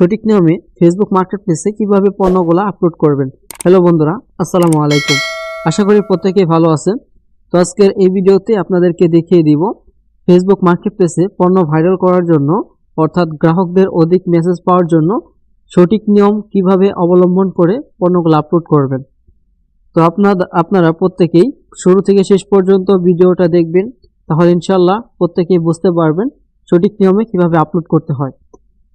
সঠিক নিয়মে Facebook market প্লেসে কীভাবে পণ্যগুলো আপলোড করবেন? হ্যালো বন্ধুরা, আসসালামু আলাইকুম। আশা করি প্রত্যেকেই ভালো আছেন। তো আজকের এই ভিডিওতে আপনাদেরকে দেখিয়ে দিব ফেসবুক মার্কেট প্লেসে পণ্য ভাইরাল করার জন্য, অর্থাৎ গ্রাহকদের অধিক মেসেজ পাওয়ার জন্য, সঠিক নিয়ম কীভাবে অবলম্বন করে পণ্যগুলো আপলোড করবেন। তো আপনার আপনারা প্রত্যেকেই শুরু থেকে শেষ পর্যন্ত ভিডিওটা দেখবেন, তাহলে ইনশাল্লাহ প্রত্যেকেই বুঝতে পারবেন সঠিক নিয়মে কীভাবে আপলোড করতে হয়।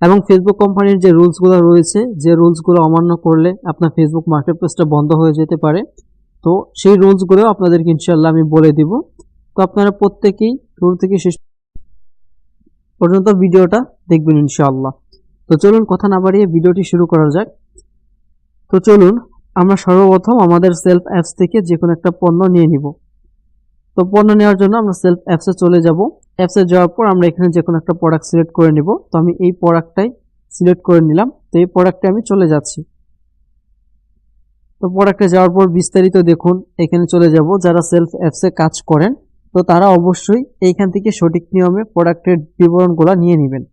এবং ফেসবুক কোম্পানির যে রুলসগুলো রয়েছে, যে রুলসগুলো অমান্য করলে আপনার ফেসবুক মার্কেট প্লেসটা বন্ধ হয়ে যেতে পারে। তো সেই রুলসগুলো আপনাদেরকে ইনশাল্লাহ আমি বলে দিব। তো আপনারা প্রত্যেকেই শুরু থেকে শেষ পর্যন্ত ভিডিওটা দেখবেন ইনশাআল্লাহ। তো চলুন কথা না বাড়িয়ে ভিডিওটি শুরু করা যাক। তো চলুন, আমরা সর্বপ্রথম আমাদের সেলফ অ্যাপস থেকে যে কোনো একটা পণ্য নিয়ে নিব। তো পণ্য নেওয়ার জন্য আমরা সেলফ অ্যাপসে চলে যাব। অ্যাপসে যাওয়ার পর আমরা এখানে যে কোনো একটা প্রোডাক্ট সিলেক্ট করে নিব। তো আমি এই প্রোডাক্টটাই সিলেক্ট করে নিলাম। তো এই প্রোডাক্টে আমি চলে যাচ্ছি। তো প্রোডাক্টে যাওয়ার পর বিস্তারিত দেখুন, এখানে চলে যাব। যারা সেলফ অ্যাপসে কাজ করেন, তো তারা অবশ্যই এইখান থেকে সঠিক নিয়মে প্রোডাক্টের বিবরণগুলো নিয়ে নেবেন।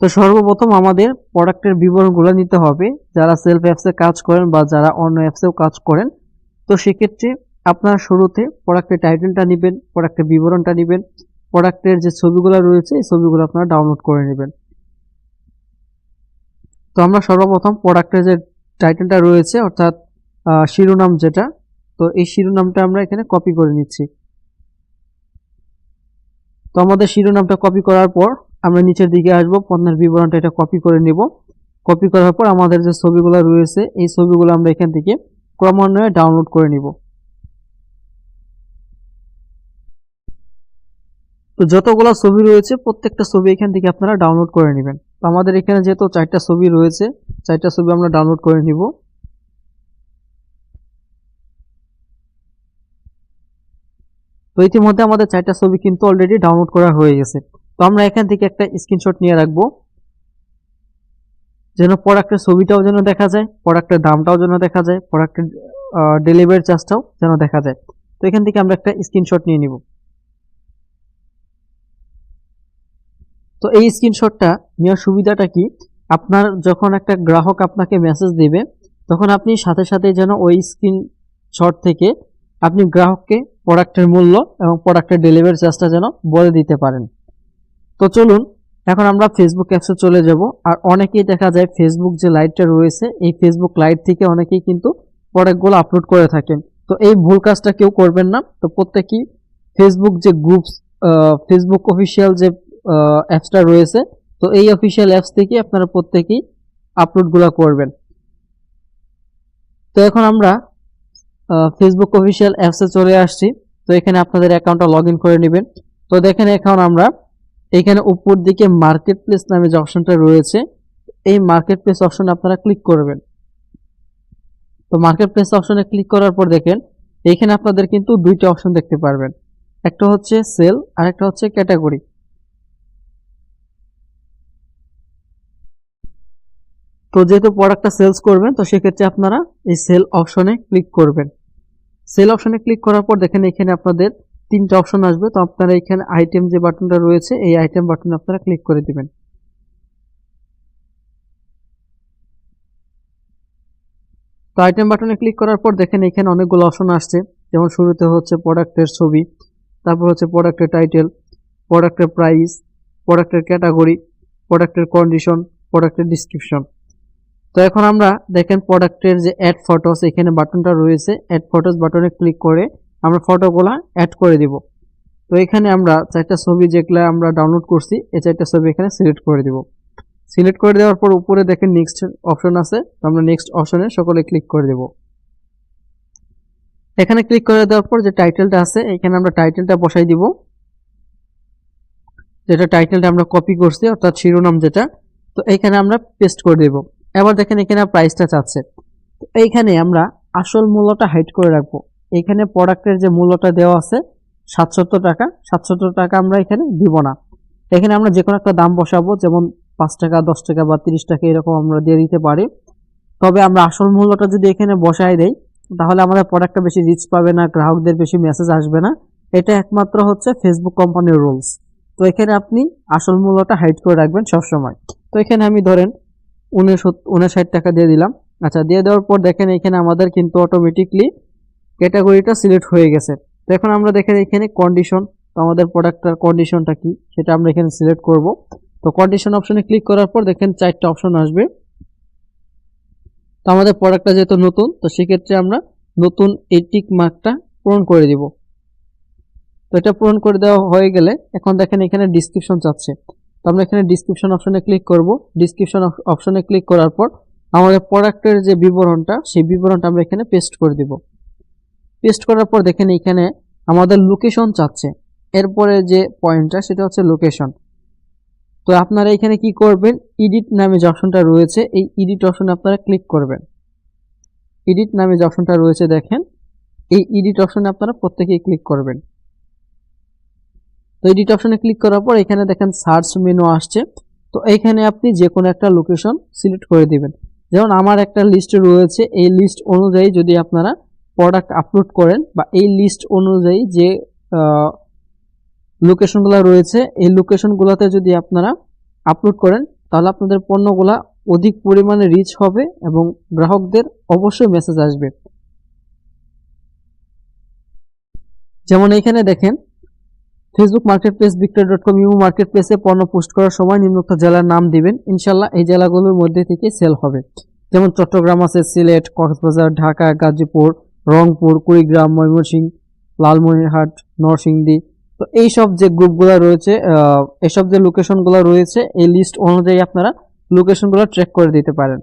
তো সর্বপ্রথম আমাদের প্রোডাক্টের বিবরণগুলো নিতে হবে। যারা সেলফ অ্যাপসে কাজ করেন বা যারা অন্য অ্যাপসেও কাজ করেন, তো সেক্ষেত্রে আপনারা শুরুতে প্রোডাক্টের টাইটেলটা নেবেন প্রোডাক্টের বিবরণটা নেবেন। প্রোডাক্টের যে ছবিগুলো রয়েছে, এই ছবিগুলো আপনারা ডাউনলোড করে নেবেন। তো আমরা সর্বপ্রথম প্রোডাক্টের যে টাইটেলটা রয়েছে, অর্থাৎ শিরোনাম যেটা, তো এই শিরোনামটা আমরা এখানে কপি করে নিচ্ছি। তো আমাদের শিরোনামটা কপি করার পর আমরা নিচের দিকে আসব, পণ্যের বিবরণটা এটা কপি করে নেব। কপি করার পর আমাদের যে ছবিগুলো রয়েছে, এই ছবিগুলো আমরা এখান থেকে ক্রমান্বয়ে ডাউনলোড করে নিব। তো যতগুলো ছবি রয়েছে, প্রত্যেকটা ছবি এখান থেকে আপনারা ডাউনলোড করে নেবেন। তো আমাদের এখানে যেহেতু চারটা ছবি রয়েছে, চারটা ছবি আমরা ডাউনলোড করে নিব। তো ইতিমধ্যে আমাদের চারটা ছবি কিন্তু অলরেডি ডাউনলোড করা হয়ে গেছে। তো আমরা এখান থেকে একটা স্ক্রিনশট নিয়ে রাখব। যেন প্রোডাক্টের ছবিটাও যেন দেখা যায় প্রোডাক্টের দামটাও যেন দেখা যায় প্রোডাক্টের ডেলিভারি চার্জটাও যেন দেখা যায়। তো এখান থেকে আমরা একটা স্ক্রিনশট নিয়ে নিব। তো এই স্ক্রিনশটটা নেওয়ার সুবিধাটা কি? আপনার যখন একটা গ্রাহক আপনাকে মেসেজ দেবে, তখন আপনি সাথে সাথে যেন ওই স্ক্রিনশট থেকে আপনি গ্রাহককে প্রোডাক্টের মূল্য এবং প্রোডাক্টের ডেলিভারি চার্জটা যেন বলে দিতে পারেন। তো চলুন, এখন আমরা ফেসবুক অ্যাপসে চলে যাব। আর অনেকেই দেখা যায় ফেসবুক যে লাইটটা রয়েছে, এই ফেসবুক লাইট থেকে অনেকেই কিন্তু প্রোডাক্টগুলো আপলোড করে থাকেন। তো এই ভুল কাজটা কেউ করবেন না। তো প্রত্যেকেই ফেসবুক যে গ্রুপস ফেসবুক অফিসিয়াল যে অ্যাপসটা রয়েছে। তো এই অফিসিয়াল অ্যাপস থেকে আপনারা প্রত্যেকেই আপলোডগুলো করবেন। তো এখন আমরা ফেসবুক অফিসিয়াল অ্যাপসে চলে আসছি। তো এখানে আপনাদের অ্যাকাউন্টটা লগ ইন করে নেবেন। তো দেখেন এখন আমরা এখানে উপর দিকে মার্কেট প্লেস নামে যে অপশনটা রয়েছে, এই মার্কেট প্লেস অপশনে আপনারা ক্লিক করবেন। তো মার্কেট প্লেস অপশনে ক্লিক করার পর দেখেন, এখানে আপনাদের কিন্তু দুইটা অপশন দেখতে পারবেন। একটা হচ্ছে সেল আর একটা হচ্ছে ক্যাটাগরি তো যেহেতু প্রোডাক্টটা সেলস করবেন, তো সেক্ষেত্রে আপনারা এই সেল অপশনে ক্লিক করবেন। সেল অপশনে ক্লিক করার পর দেখেন এখানে আপনাদের তিনটা অপশন আসবে। তো আপনারা এখানে আইটেম যে বাটনটা রয়েছে, এই আইটেম বাটনে আপনারা ক্লিক করে দিবেন। তো আইটেম বাটনে ক্লিক করার পর দেখেন এখানে অনেকগুলো অপশন আসছে। যেমন শুরুতে হচ্ছে প্রোডাক্টের ছবি, তারপর হচ্ছে প্রোডাক্টের টাইটেল প্রোডাক্টের প্রাইস প্রোডাক্টের ক্যাটাগরি প্রোডাক্টের কন্ডিশন প্রোডাক্টের ডিসক্রিপশন তো এখন আমরা দেখেন প্রোডাক্টের যে অ্যাড ফটোস এখানে বাটনটা রয়েছে। অ্যাড ফটোস বাটনে ক্লিক করে আমরা ফটোগুলো অ্যাড করে দিব। তো এখানে আমরা চারটা ছবি যেগুলো আমরা ডাউনলোড করছি, এই চারটা ছবি এখানে সিলেক্ট করে দিব। সিলেক্ট করে দেওয়ার পর উপরে দেখেন নেক্সট অপশন আছে, তো আমরা নেক্সট অপশনে সকলে ক্লিক করে দেব। এখানে ক্লিক করে দেওয়ার পর যে টাইটেলটা আছে, এখানে আমরা টাইটেলটা বসাই দিব। যেটা টাইটেলটা আমরা কপি করছি, অর্থাৎ শিরোনাম যেটা, তো এইখানে আমরা পেস্ট করে দেব। এবার দেখেন এখানে প্রাইসটা চাচ্ছে তো এইখানে আমরা আসল মূল্যটা হাইড করে রাখব। এখানে প্রোডাক্টের যে মূল্যটা দেওয়া আছে, সাতসত্তর টাকা। সাতসত্তর টাকা আমরা এখানে দিব না। এখানে আমরা যে কোনো একটা দাম বসাবো, যেমন পাঁচ টাকা, দশ টাকা বা তিরিশ টাকা এরকম আমরা দিয়ে দিতে পারি। তবে আমরা আসল মূল্যটা যদি এখানে বসাই দেই, তাহলে আমাদের প্রোডাক্টটা বেশি রিচ পাবে না, গ্রাহকদের বেশি মেসেজ আসবে না। এটা একমাত্র হচ্ছে ফেসবুক কোম্পানির রুলস তো এখানে আপনি আসল মূল্যটা হাইড করে রাখবেন সবসময়। তো এখানে আমি ধরেন উনষাট টাকা দিয়ে দিলাম। আচ্ছা দিয়ে দেওয়ার পর দেখেন এখানে আমাদের কিন্তু অটোমেটিকলি ক্যাটাগরিটা সিলেক্ট হয়ে গেছে। তো এখন আমরা দেখেন এখানে কন্ডিশন তো আমাদের প্রোডাক্টটার কন্ডিশনটা কি, সেটা আমরা এখানে সিলেক্ট করব। তো কন্ডিশন অপশনে ক্লিক করার পর দেখেন চারটা অপশন আসবে। তো আমাদের প্রোডাক্টটা যেহেতু নতুন, তো সেক্ষেত্রে আমরা নতুন এই মার্কটা পূরণ করে দিব। তো এটা পূরণ করে দেওয়া হয়ে গেলে এখন দেখেন এখানে ডিসক্রিপশন চাচ্ছে। আমরা এখানে ডিসক্রিপশন অপশনে ক্লিক করব। ডিসক্রিপশন অপশনে ক্লিক করার পর আমাদের প্রোডাক্টের যে বিবরণটা, সেই বিবরণটা আমরা এখানে পেস্ট করে দিব। পেস্ট করার পর দেখেন এখানে আমাদের লোকেশন চাচ্ছে। এরপরে যে পয়েন্টটা, সেটা হচ্ছে লোকেশন তো আপনারা এখানে কি করবেন? এডিট নামে যে অপশনটা রয়েছে, এই এডিট অপশনে আপনারা ক্লিক করবেন। এডিট নামে যে অপশনটা রয়েছে দেখেন, এই এডিট অপশনে আপনারা প্রত্যেকেই ক্লিক করবেন। তো এডিট অপশনে ক্লিক করার পর এখানে দেখেন সার্চ মেনু আসছে। তো এখানে আপনি যে কোনো একটা লোকেশন সিলেক্ট করে দিবেন। যেমন আমার একটা লিস্ট রয়েছে, এই লিস্ট অনুযায়ী যদি আপনারা প্রোডাক্ট আপলোড করেন বা এই লিস্ট অনুযায়ী যে লোকেশনগুলো রয়েছে, এই লোকেশনগুলোতে যদি আপনারা আপলোড করেন, তাহলে আপনাদের পণ্যগুলা অধিক পরিমাণে রিচ হবে এবং গ্রাহকদের অবশ্যই মেসেজ আসবে। যেমন এইখানে দেখেন Facebook market place Bikroy dot com you market প্লেসে পণ্য পোস্ট করার সময় নিম্নোক্ত জেলার নাম দিবেন। ইনশাল্লাহ এই জেলাগুলোর মধ্যে থেকে সেল হবে। যেমন চট্টগ্রাম আছে সিলেট, কক্সবাজার, ঢাকা, গাজীপুর, রংপুর, কুড়িগ্রাম ময়মনসিংহ লালমনিরহাট, নরসিংদী। তো এইসব যে গ্রুপগুলো রয়েছে এইসব যে লোকেশনগুলো রয়েছে, এই লিস্ট অনুযায়ী আপনারা লোকেশনগুলো ট্র্যাক করে দিতে পারেন।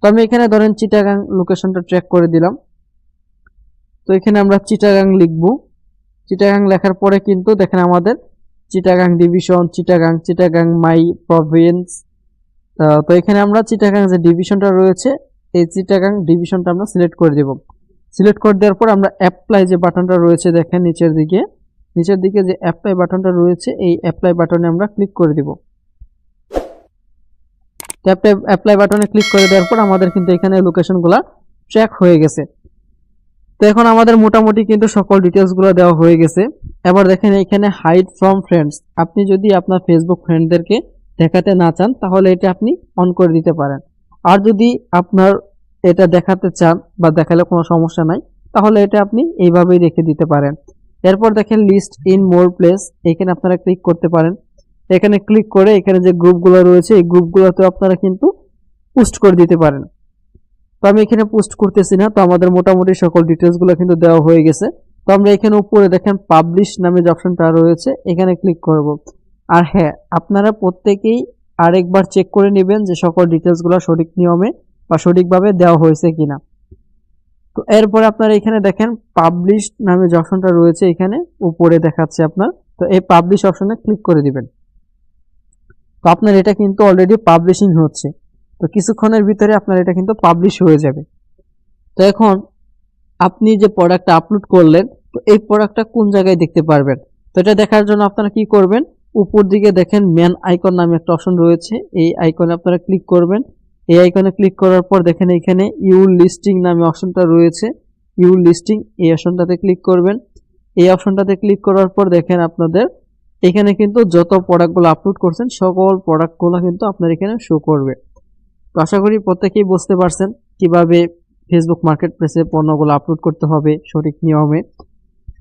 তো আমি এখানে ধরেন চিটাগাং লোকেশনটা ট্র্যাক করে দিলাম। তো এখানে আমরা চিটাগাং লিখব। চিটাগাং লেখার পরে কিন্তু দেখেন আমাদের Chittagong division Chittagong Chittagong my province তো এখানে আমরা চিটাগাং যে ডিভিশনটা রয়েছে, এই চিটাগাং ডিভিশনটা আমরা সিলেক্ট করে দেব। সিলেক্ট করে দেওয়ার পর আমরা অ্যাপ্লাই যে বাটনটা রয়েছে দেখেন নিচের দিকে। নিচের দিকে যে অ্যাপ্লাই বাটনটা রয়েছে, এই অ্যাপ্লাই বাটনে আমরা ক্লিক করে দিব। অ্যাপ্লাই বাটনে ক্লিক করে দেওয়ার পর আমাদের কিন্তু এখানে লোকেশনগুলো ট্র্যাক হয়ে গেছে। তো এখন আমাদের মোটামুটি কিন্তু সকল ডিটেলসগুলো দেওয়া হয়ে গেছে। এবার দেখেন এখানে হাইড ফ্রম ফ্রেন্ডস আপনি যদি আপনার ফেসবুক ফ্রেন্ডদেরকে দেখাতে না চান, তাহলে এটা আপনি অন করে দিতে পারেন। আর যদি আপনার এটা দেখাতে চান বা দেখালে কোনো সমস্যা নাই, তাহলে এটা আপনি এইভাবেই রেখে দিতে পারেন। এরপর দেখেন লিস্ট ইন মোর প্লেস এখানে আপনারা ক্লিক করতে পারেন। এখানে ক্লিক করে এখানে যে গ্রুপগুলো রয়েছে, এই গ্রুপগুলোতে আপনারা কিন্তু পোস্ট করে দিতে পারেন। তো আমি এখানে পোস্ট করতেছি না, তো আমাদের মোটামুটি সকল ডিটেলসগুলো কিন্তু দেওয়া হয়ে গেছে। তো আমরা এখানে উপরে দেখেন পাবলিশ নামে যে অপশনটা রয়েছে, এখানে ক্লিক করব। আর হ্যাঁ আপনারা প্রত্যেকেই আরেকবার চেক করে নেবেন যে সকল ডিটেলসগুলো সঠিক নিয়মে বা সঠিকভাবে দেওয়া হয়েছে কিনা। তো এরপরে আপনারা এখানে দেখেন পাবলিশ নামে যে অপশনটা রয়েছে এখানে, উপরে দেখাচ্ছে আপনার। তো এই পাবলিশ অপশনে ক্লিক করে দিবেন। তো আপনার এটা কিন্তু অলরেডি পাবলিশিং হচ্ছে। তো কিছুক্ষণের ভিতরে আপনার এটা কিন্তু পাবলিশ হয়ে যাবে। তো এখন আপনি যে প্রোডাক্টটা আপলোড করলেন, তো এই প্রোডাক্টটা কোন জায়গায় দেখতে পারবেন? তো এটা দেখার জন্য আপনারা কি করবেন? উপর দিকে দেখেন ম্যান আইকন নামে একটা অপশন রয়েছে। এই আইকনে আপনারা ক্লিক করবেন। এই আইকনে ক্লিক করার পর দেখেন এখানে ইউ লিস্টিং নামে অপশনটা রয়েছে। ইউ লিস্টিং এই অপশনটাতে ক্লিক করবেন। এই অপশনটাতে ক্লিক করার পর দেখেন আপনাদের এখানে কিন্তু যত প্রোডাক্টগুলো আপলোড করছেন, সকল প্রোডাক্টগুলো কিন্তু আপনার এখানে শো করবে। তো আশা করি প্রত্যেকেই বুঝতে পারছেন কীভাবে ফেসবুক মার্কেট প্লেসে পণ্যগুলো আপলোড করতে হবে সঠিক নিয়মে।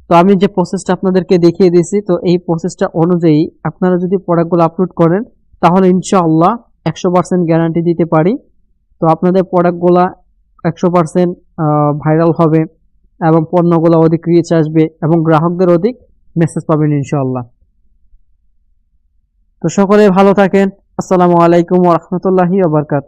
তো আমি যে প্রসেসটা আপনাদেরকে দেখিয়ে দিয়েছি, তো এই প্রসেসটা অনুযায়ী আপনারা যদি প্রোডাক্টগুলো আপলোড করেন, তাহলে ইনশাআল্লাহ একশো পার্সেন্ট গ্যারান্টি দিতে পারি। তো আপনাদের প্রোডাক্টগুলা একশো পার্সেন্ট ভাইরাল হবে এবং পণ্যগুলো অধিক রিচ আসবে এবং গ্রাহকদের অধিক মেসেজ পাবেন ইনশাআল্লাহ। তো সকলে ভালো থাকেন। আসসালামু আলাইকুম রহমতুল্লাহি আবরকাত